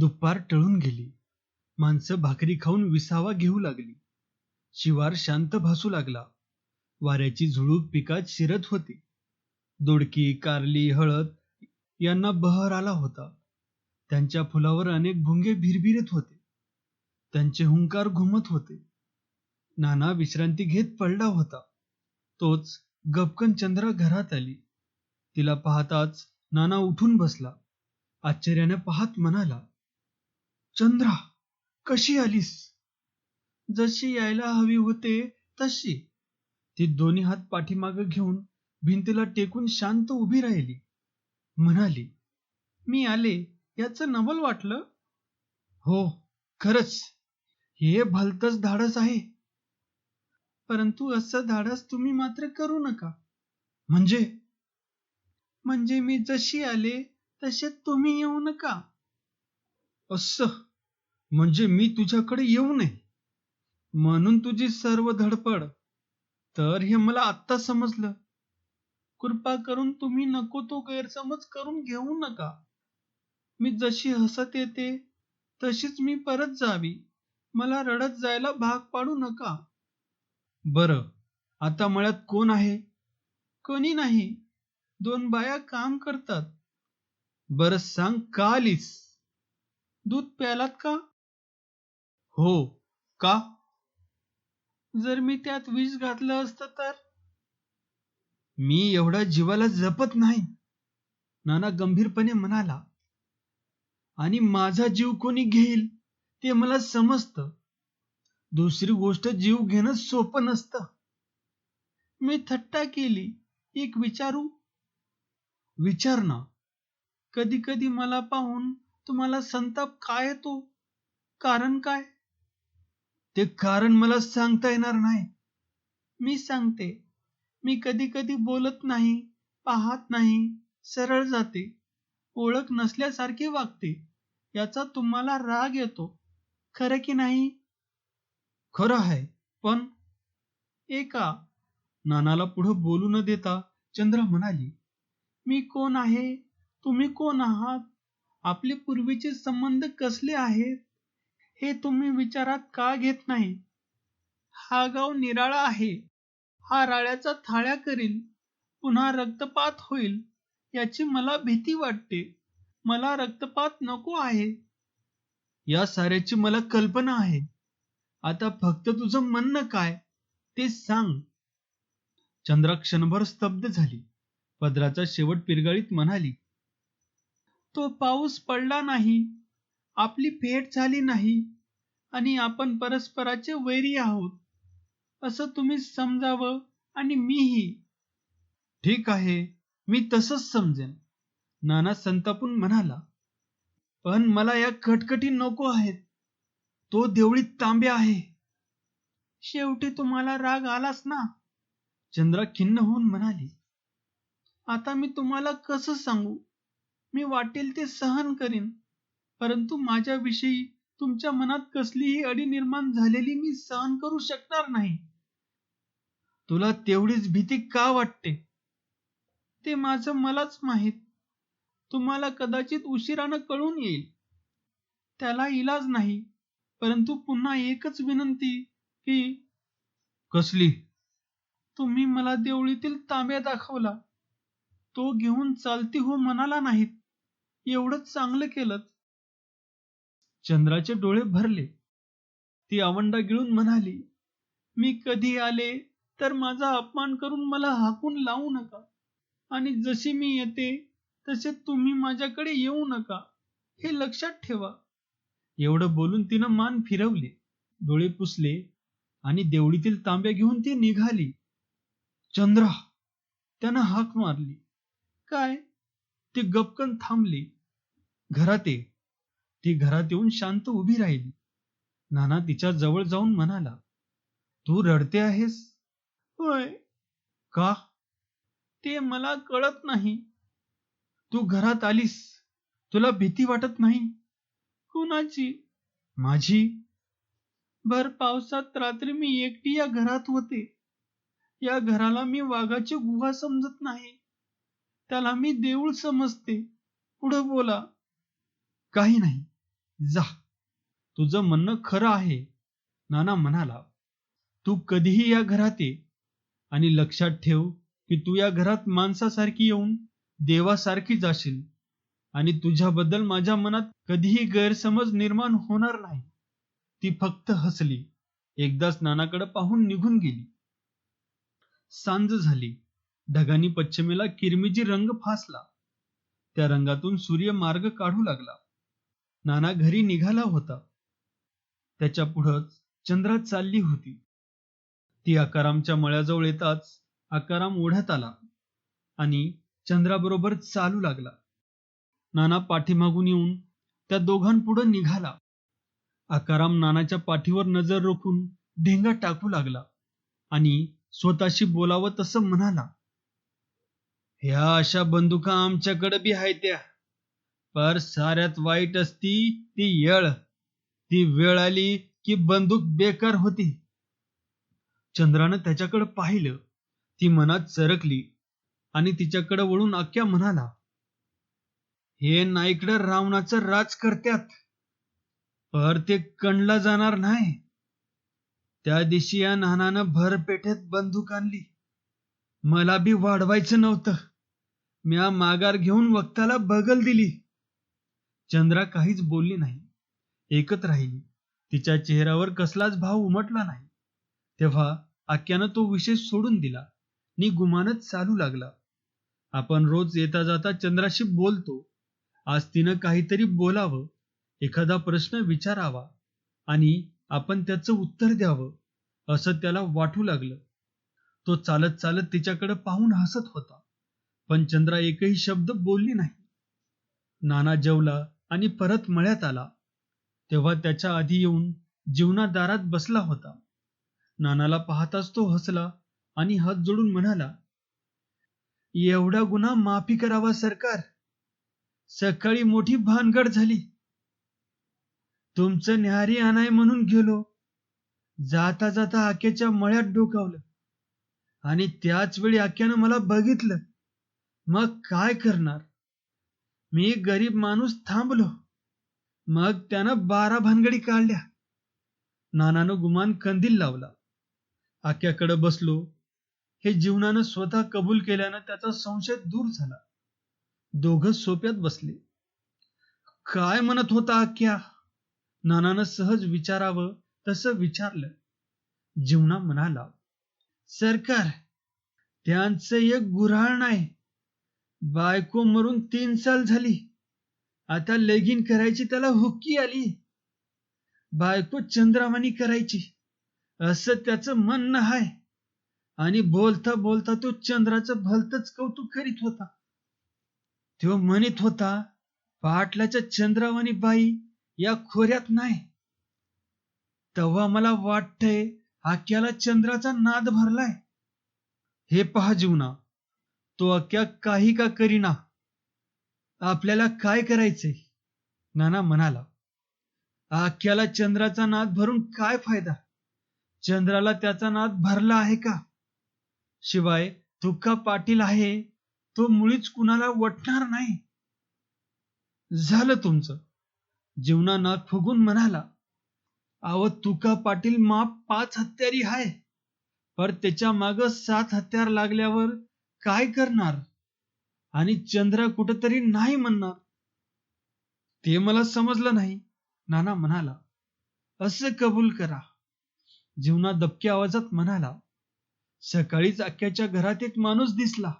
दुपार टळून गेली. माणसं भाकरी खाऊन विसावा घेऊ लागली. शिवार शांत भासू लागला. वाऱ्याची झुळूक पिकात शिरत होती. दोडकी कारली हळद यांना बहर आला होता. त्यांच्या फुलावर अनेक भुंगे भिरभिरत होते. त्यांचे हुंकार घुमत होते. नाना विश्रांती घेत पडला होता. तोच गपकन चंद्र घरात आली. तिला पाहताच नाना उठून बसला. आश्चर्याने पाहत म्हणाला चंद्रा कशी आलीस? जशी यायला हवी होते तशी. ती दोन्ही हात पाठीमागे घेऊन भिंतीला टेकून शांत उभी राहिली. म्हणाली मी आले याचं नवल वाटलं? हो खरच. हे भलतच धाडस आहे. परंतु असं धाडस तुम्ही मात्र करू नका. म्हणजे? म्हणजे मी जशी आले तसे तुम्ही येऊ नका. असं. म्हणजे मी तुझ्याकडे येऊ नये. म्हणून तुझी सर्व धडपड. तर हे मला आत्ता समजलं. कृपा करून तुम्ही नको तो गैरसमज करून घेऊ नका. मी जशी हसत येते तशीच मी परत जावी. मला रडत जायला भाग पाडू नका. बर आता मळ्यात कोण आहे? कोणी नाही. दोन बाया काम करतात. बर सांग का आलीस? दूध प्यालात का? हो. का? जर मी त्यात विष घातलं असतं तर? मी एवढा जीवाला जपत नाही. नाना गंभीरपणे म्हणाला आणि माझा जीव कोणी घेईल? ते मला समजतं. दुसरी गोष्ट जीव घेणं सोपं नसतं. मी थट्टा केली. एक विचारू? विचार ना कधी कधी मला पाहून तुम्हाला संताप काय येतो? कारण काय? ते कारण मला सांगता येणार नाही. मी सांगते. मी कधी कधी बोलत नाही पाहत नाही सरळ जाते. ओळख नसल्यासारखे वागते. याचा तुम्हाला राग येतो. खरं की नाही? खरं आहे पण एका नानाला पुढं बोलू न देता चंद्र म्हणाली मी कोण आहे? तुम्ही कोण आहात? आपले पूर्वीचे संबंध कसले आहेत? हे तुम्ही विचारात का घेत नाही? हा गाव निराळा आहे. हा राळ्याचा थाळ्या करील पुन्हा रक्तपात होईल. याची मला भीती वाटते. मला रक्तपात नको आहे. या साऱ्याची मला कल्पना आहे. आता फक्त तुझं म्हणणं काय ते सांग. चंद्रा क्षणभर स्तब्ध झाली. पदराचा शेवट पिरगाळीत म्हणाली तो पाऊस पडला नाही. आपली भेट झाली नाही आणि आपण परस्पराचे वैरी आहोत असं तुम्ही समजावं आणि मीही. ठीक आहे मी तसंच समजेन. नाना संतापून म्हणाला पण मला या खटखटी नको आहेत. तो देवळीत तांबे आहे. शेवटी तुम्हाला राग आलाच ना? चंद्रा खिन्न होऊन म्हणाली आता मी तुम्हाला कसं सांगू? मी वाटेल ते सहन करीन. परंतु माझ्याविषयी तुमच्या मनात कसलीही अडी निर्माण झालेली मी सहन करू शकणार नाही. तुला तेवढीच भीती का वाटते? ते माझं मलाच माहीत. तुम्हाला कदाचित उशिरानं कळून येईल. त्याला इलाज नाही परंतु पुन्हा एकच विनंती की कसली? तुम्ही मला देवळीतील तांब्या दाखवला. तो घेऊन चालती हो म्हणाला नाहीत. एवढंच चांगलं केलं चंद्राचे डोळे भरले. ती आवंडा गिळून म्हणाली मी कधी आले तर माझा अपमान करून मला हाकून लावू नका. आणि जशी मी येते तसे तुम्ही माझ्याकडे येऊ नका. हे लक्षात ठेवा. एवढं बोलून तिनं मान फिरवले. डोळे पुसले आणि देवळीतील तांब्या घेऊन ती निघाली. चंद्रा त्यानं हाक मारली. काय? ती गपकन थांबली. घरात ये. ती घरात येऊन शांत उभी राहिली. नाना तिच्या जवळ जाऊन म्हणाला तू रडते आहेस? होय. का? ते मला कळत नाही. तू घरात आलीस. तुला भीती वाटत नाही. कुणाची? माझी. भर पावसात रात्री मी एकटी या घरात होते. या घराला मी वाघाची गुहा समजत नाही. त्याला मी देऊळ समजते. पुढे बोला. काही नाही. जा. तुझं म्हणणं खरं आहे. नाना म्हणाला तू कधीही या घरात ये आणि लक्षात ठेव की तू या घरात माणसासारखी येऊन देवासारखी जाशील आणि तुझ्याबद्दल माझ्या मनात कधीही गैरसमज निर्माण होणार नाही. ती फक्त हसली. एकदाच नानाकडे पाहून निघून गेली. सांज झाली. ढगांनी पश्चिमेला किरमिजी रंग फासला. त्या रंगातून सूर्य मार्ग काढू लागला. नाना घरी निघाला होता. त्याच्या पुढंच चंद्रा चालली होती. ती आकारामच्या मळ्याजवळ येताच आकाराम ओढ्यात आला आणि चंद्राबरोबर चालू लागला. नाना पाठीमागून येऊन त्या दोघांपुढे निघाला. आकाराम नानाच्या पाठीवर नजर रोखून ढेंगा टाकू लागला आणि स्वतःशी बोलावं तसं म्हणाला ह्या अशा बंदुका आमच्याकडे बी आहेत त्या. पर साऱ्यात वाईट असती ती येळ. ती वेळ आली की बंदूक बेकार होती. चंद्रानं त्याच्याकडे पाहिलं. ती मनात सरकली आणि तिच्याकडे वळून अक्क्या म्हणाला हे नाईकडं रावणाचं राज करत्यात. पर ते कणला जाणार नाही. त्या दिवशी या नानानं भर पेठेत बंदूक आणली. मला बी वाढवायचं नव्हतं. म्या माघार घेऊन वक्ताला बगल दिली. चंद्रा काहीच बोलली नाही. एकत राहिली. तिच्या चेहऱ्यावर कसलाच भाव उमटला नाही. तेव्हा आक्यानं तो विषय सोडून दिला. नि गुमानच चालू लागला. आपण रोज येता जाता चंद्राशी बोलतो. आज तिनं काहीतरी बोलावं. एखादा प्रश्न विचारावा. आणि आपण त्याचं उत्तर द्यावं असं त्याला वाटू लागलं. तो चालत चालत तिच्याकडे पाहून हसत होता. पण चंद्रा एकही शब्द बोलली नाही. नाना जेवला. आणि परत मळ्यात आला. तेव्हा त्याच्या आधी येऊन जीवना दारात बसला होता. नानाला पाहताच तो हसला आणि हात जोडून म्हणाला एवढा गुन्हा माफी करावा सरकार. सकाळी मोठी भानगड झाली. तुमचं न्याहारी आणाय म्हणून गेलो. जाता जाता आक्याच्या मळ्यात डोकावलं. आणि त्याच वेळी आक्यानं मला बघितलं. मग काय करणार? मी गरीब माणूस थांबलो. मग त्यानं बारा भानगडी काढल्या. नानानं गुमान कंदील लावला. आक्याकडं बसलो. हे जीवनानं स्वतः कबूल केल्यानं त्याचा संशय दूर झाला. दोघं सोप्यात बसले. काय म्हणत होता आक्या? नानानं सहज विचारावं तसं विचारलं. जीवना म्हणाला सरकार त्यांचं एक गुऱ्हाळ नाही. बायको मरून तीन साल झाली. आता लगीन करायची त्याला हुक्की आली. बायको चंद्रामानी करायची. असं त्याचं म्हणणं आहे आणि बोलता बोलता तो चंद्राचं भलतच कौतुक करीत होता. तो म्हणत होता पाटलाच्या चंद्रावानी बाई या खोऱ्यात नाही. तेव्हा मला वाटतंय आक्याला चंद्राचा नाद भरलाय. हे पहा जीवना तो अक्या काही का करीना. आपल्याला काय करायचंय? नाना म्हणाला. आख्याला चंद्राचा नाद भरून काय फायदा? चंद्राला त्याचा नाद भरला आहे का? शिवाय तुका पाटील आहे? तो मुळीच कुणाला वटणार नाही. झालं तुमचं. जीवना नाद फुगून म्हणाला. आव तुका पाटील माप पाच हत्यारी आहे पर त्याच्या माग सात हत्यार लागल्यावर काय करणार? आणि चंद्र कुठतरी नाही म्हणणार. ते मला समजलं नाही. नाना म्हणाला असं कबूल करा. जीवना दबक्या आवाजात म्हणाला सकाळीच अक्क्याच्या घरात एक माणूस दिसला.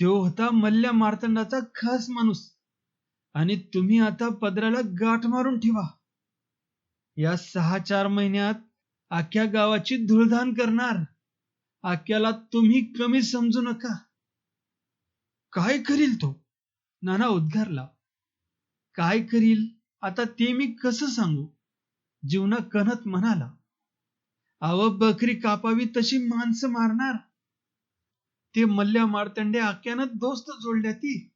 तो होता मल्ल्या मार्तंडाचा खास माणूस. आणि तुम्ही आता पदराला गाठ मारून ठेवा. या सहा चार महिन्यात अख्ख्या गावाची धुळधाण करणार. आक्याला तुम्ही कमी समजू नका. काय करील तो? नाना उद्गारला काय करील? आता ते मी कसं सांगू? जीवना कणत म्हणाला. अव बकरी कापावी तशी माणसं मारणार? ते मल्ल्या मारतंडे आक्यानं दोस्त जोडल्या ती.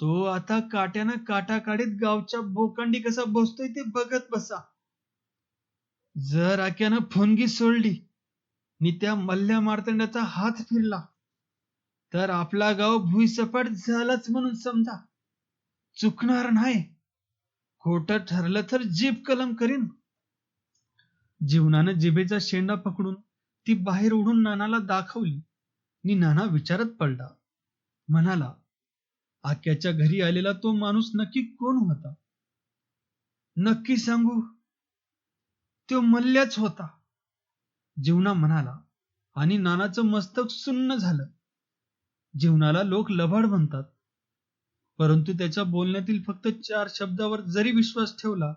तो आता काट्यानं काटा काढीत गावच्या बोकांडी कसा बसतोय ते बघत बसा. जर आक्यानं फोनगी सोडली नि त्या मल्ल्या मार्तंडाचा हात फिरला. तर आपला गाव भुईसपाट झालाच म्हणून समजा. चुकणार नाही. खोट ठरलं तर जीभ कलम करीन. जीवनानं जिभेचा शेंडा पकडून ती बाहेर उडून नानाला दाखवली. नि नाना विचारत पडला. म्हणाला आक्याच्या घरी आलेला तो माणूस नक्की कोण होता? नक्की सांगू तो मल्ल्याच होता. जीवना म्हणाला आणि नानाचं मस्तक सुन्न झालं. जीवनाला लोक लबाड म्हणतात. परंतु त्याच्या बोलण्यातील फक्त चार शब्दावर जरी विश्वास ठेवला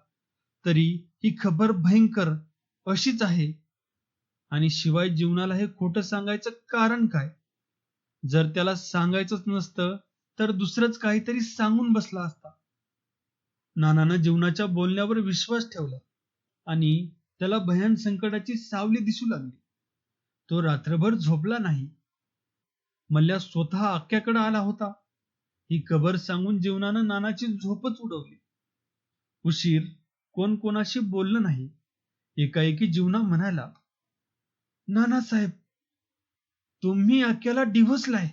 तरी ही खबर भयंकर अशीच आहे. आणि शिवाय जीवनाला हे खोटं सांगायचं कारण काय? जर त्याला सांगायचंच नसतं तर दुसरंच काहीतरी सांगून बसला असता. नानानं जीवनाच्या बोलण्यावर विश्वास ठेवला आणि त्याला भयान संकटाची सावली दिसू लागली. तो रात्रभर झोपला नाही. मल्ल्या स्वतः आक्याकडे आला होता. ही कबर सांगून जीवनानं नानाची झोपच उडवली. उशीर कोण कोणाशी बोललं नाही. एकाएकी जीवना म्हणाला नानासाहेब तुम्ही आक्याला डिव्होर्सलाय